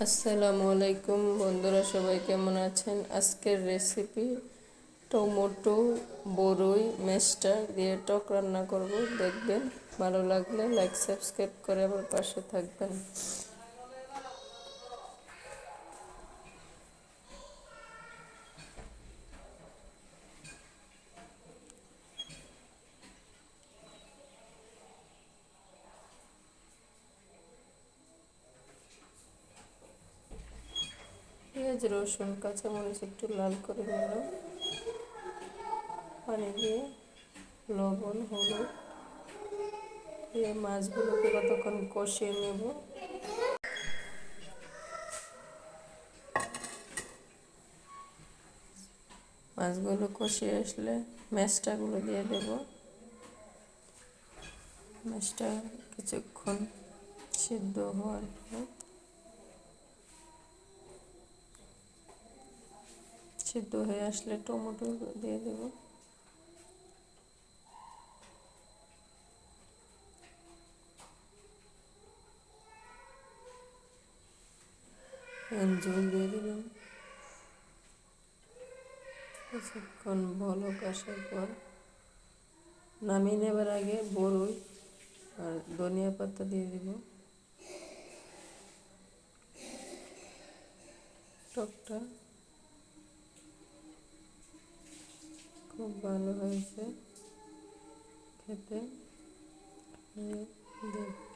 আসসালামু আলাইকুম বন্ধুরা, সবাই কেমন আছেন? আজকের রেসিপি টমেটো বড়ই মেস্টা দিয়ে টক রান্না করব। দেখবেন ভালো লাগলে লাইক সাবস্ক্রাইব করে আমার পাশে থাকবেন। পেঁয়াজ, রসুন, কাঁচামরিচ একটু লাল করে নিলাম। পানি দিয়ে লবণ, হলুদ দিয়ে মাছগুলোকে কতক্ষণ কষিয়ে নেব। মাছগুলো কষিয়ে আসলে ম্যাশটাগুলো দিয়ে দেব। ম্যাশটা কিছুক্ষণ সিদ্ধ হওয়ার পর সিদ্ধ হয়ে আসলে টমেটো দিয়ে দেব। জল দিয়ে দিলাম। কিছুক্ষণ বলক আসার পর নামিয়ে নেবার আগে বড়ই আর ধনিয়া পাতা দিয়ে দিব। টকটা। খুব ভালো হয়েছে খেতে। দেখ